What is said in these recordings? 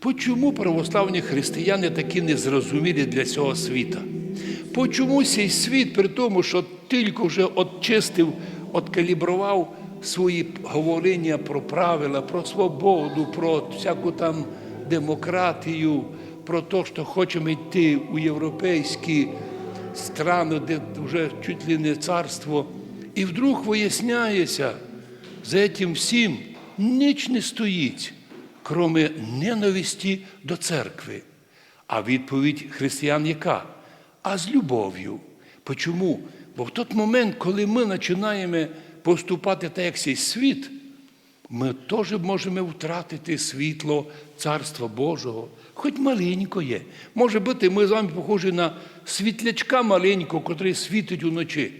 Почому православні християни такі незрозумілі для цього світа? Почому цей світ, при тому, що тільки вже очистив, откалібрував свої говорення про правила, про свободу, про всяку там демократію, про те, що хочемо йти у європейські страни, де вже чуть ли не царство. І вдруг виясняється, за цим всім ніч не стоїть, кроме ненависті до церкви. А відповідь християн яка? А з любов'ю. Почому? Бо в той момент, коли ми починаємо поступати так, як цей світ, ми теж можемо втратити світло Царства Божого, хоч маленькое. Може бути, ми з вами похожі на світлячка маленького, котрий світить уночі.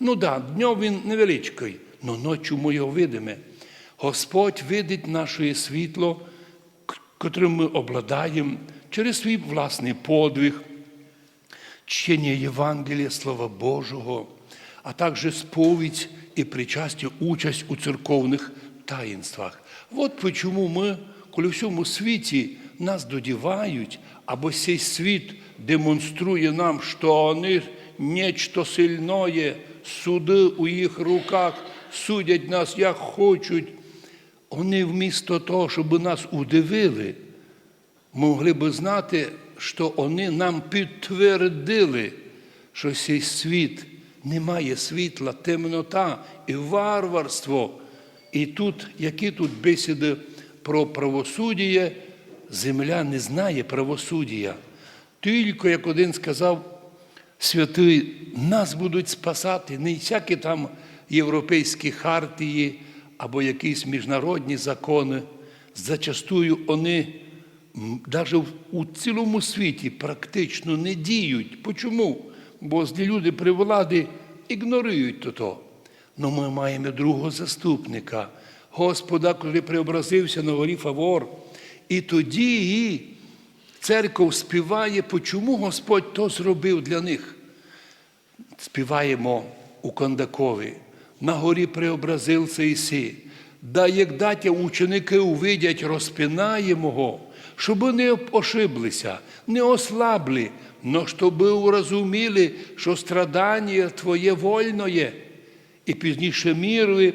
Ну так, да, днем він невеличкий, але ночі ми його видимо. Господь видить наше світло, котрим ми обладаємо через свій власний подвиг, чтення Євангелія, Слова Божого, а також сповідь і причастя, участь у церковних таїнствах. От почому ми, коли в всьому світі нас додівають, або цей світ демонструє нам, що вони нечто сильное, суди у їх руках, судять нас як хочуть. Вони вмісто того, щоб нас удивили, могли би знати, що вони нам підтвердили, що цей світ не має світла, темнота і варварство. І тут, які тут бесіди про правосуддя, земля не знає правосуддя. Тільки, як один сказав, святий, нас будуть спасати не всякі там європейські хартії або якісь міжнародні закони. Зачастую вони навіть у цілому світі практично не діють. Почому? Бо злі люди при владі ігнорують то. Но ми маємо другого заступника, Господа, коли преобразився на горі Фавор. І тоді церков співає, почому Господь то зробив для них. Співаємо у Кондакові. На горі преобразився Іси. Да як датя ученики увидять, розпинаємого, щоб не ошиблися, не ослабли, но щоб урозуміли, що страдання Твоє вольноє. І пізніше міри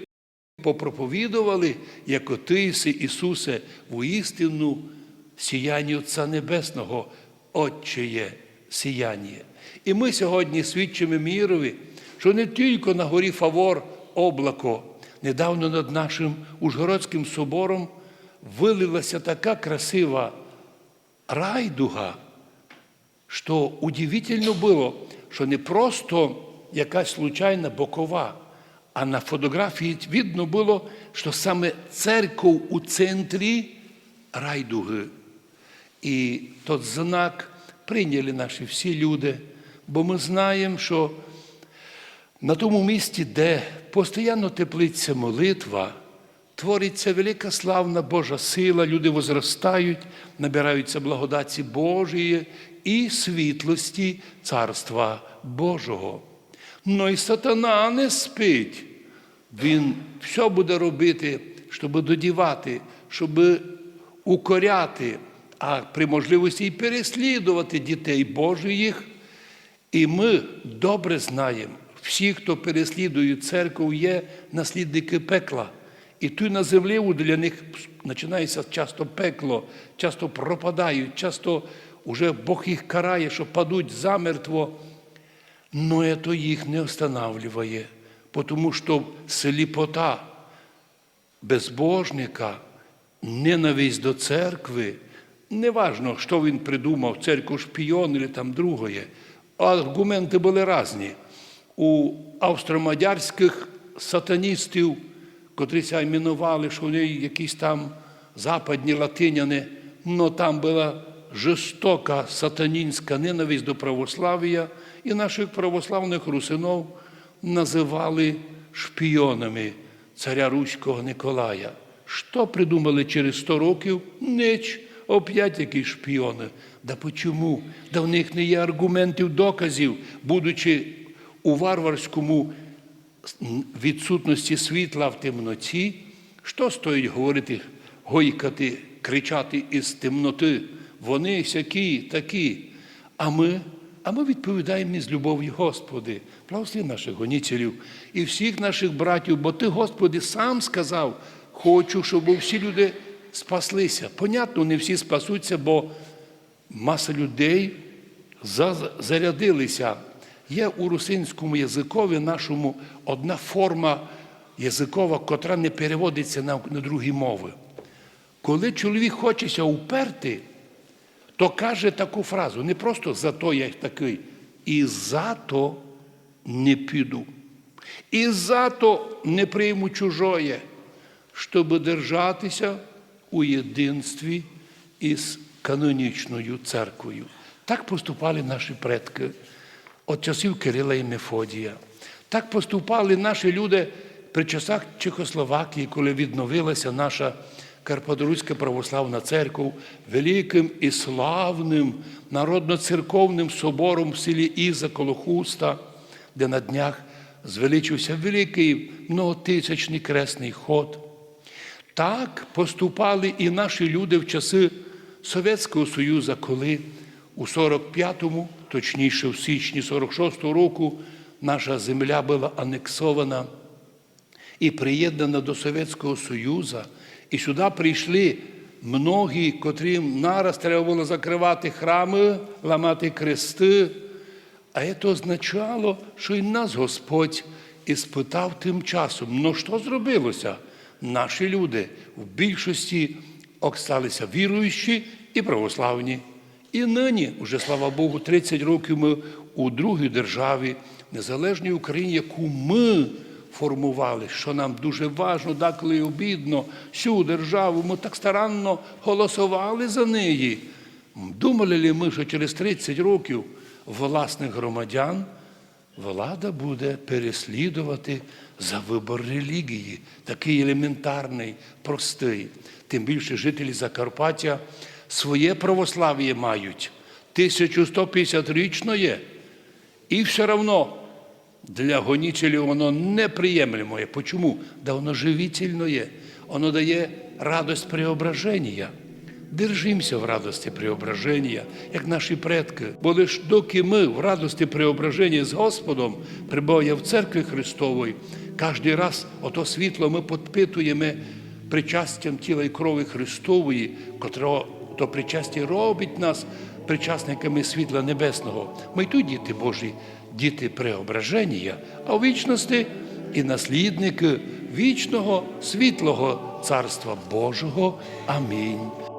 попроповідували, як Отиси, Ісусе, воістину сіяння Отця Небесного, Отчеє сіяння. І ми сьогодні свідчимо мірові, що не тільки на горі Фавор облако, недавно над нашим Ужгородським собором вилилася така красива райдуга, що удивительно було, що не просто якась случайна бокова, а на фотографії видно було, що саме церков у центрі райдуги. І тот знак прийняли наші всі люди, бо ми знаємо, що на тому місці, де постійно теплиться молитва, твориться велика славна Божа сила, люди возростають, набираються благодаті Божої і світлості Царства Божого. Ну і сатана не спить. Він все буде робити, щоб додівати, щоб укоряти, а при можливості і переслідувати дітей Божих. І ми добре знаємо, всі, хто переслідує церкву, є наслідники пекла. І тут на землі для них починається часто пекло, часто пропадають, часто вже Бог їх карає, що падуть замертво. Но це їх не останавливає, тому що сліпота безбожника, ненависть до церкви, неважно, що він придумав, церкву шпіон чи там другое, аргументи були різні. У австромадярських сатаністів, котрі іменували, що вони якісь там западні латиняни, но там була жорстока сатанінська ненависть до православ'я, і наших православних русинов називали шпіонами царя Руського Николая. Що придумали через 100 років? Ніч, оп'ять якісь шпіони. Да почому? Да в них не є аргументів, доказів, будучи у варварському відсутності світла в темноті, що стоїть говорити, гойкати кричати із темноти. Вони сякі, такі. А ми, а ми відповідаємо із любов'ю, Господи, благослови наших гонітелів і всіх наших братів, бо Ти, Господи, сам сказав, хочу, щоб всі люди спаслися. Понятно, не всі спасуться, бо маса людей за- зарядилися. Є у русинському язикові нашому одна форма язикова, котра не переводиться на, на другі мови. Коли чоловік хочеться уперти, то каже таку фразу, не просто зато я такий, і зато не піду. І зато не прийму чужое, щоб держатися у єдинстві із канонічною церквою. Так поступали наші предки від часів Кирила і Мефодія. Так поступали наші люди при часах Чехословакії, коли відновилася наша Карпаторуська православна церква великим і славним народно-церковним собором в селі Іза коло Хуста, де на днях звеличився великий многотисячний кресний ход. Так поступали і наші люди в часи Совєтського Союзу, коли у 45-му, точніше в січні 46-го року, наша земля була анексована і приєднана до Совєтського Союзу, і сюди прийшли многі, котрим нараз треба було закривати храми, ламати крести. А це означало, що і нас Господь іспитав тим часом. Ну що зробилося? Наші люди в більшості осталися віруючі і православні. І нині, уже слава Богу, 30 років ми у другій державі, незалежній Україні, яку ми формували, що нам дуже важливо, деколи і обідно, всю державу ми так старанно голосували за неї. Думали ли ми, що через 30 років власних громадян влада буде переслідувати за вибор релігії, такий елементарний, простий. Тим більше жителі Закарпаття своє православ'я мають, 1150 є. І все одно для гонителів воно неприємлемо. Почому? Да воно живительно є. Воно дає радость преображення. Держимося в радості преображення, як наші предки. Бо лиш доки ми в радості преображення з Господом, прибуває в церкві Христової, кожен раз ото світло ми підпитуємо причастям тіла і крові Христової, котро то причастя робить нас причасниками світла небесного. Ми й тут діти Божі, діти преображення, а в вічності і наслідники вічного світлого Царства Божого. Амінь.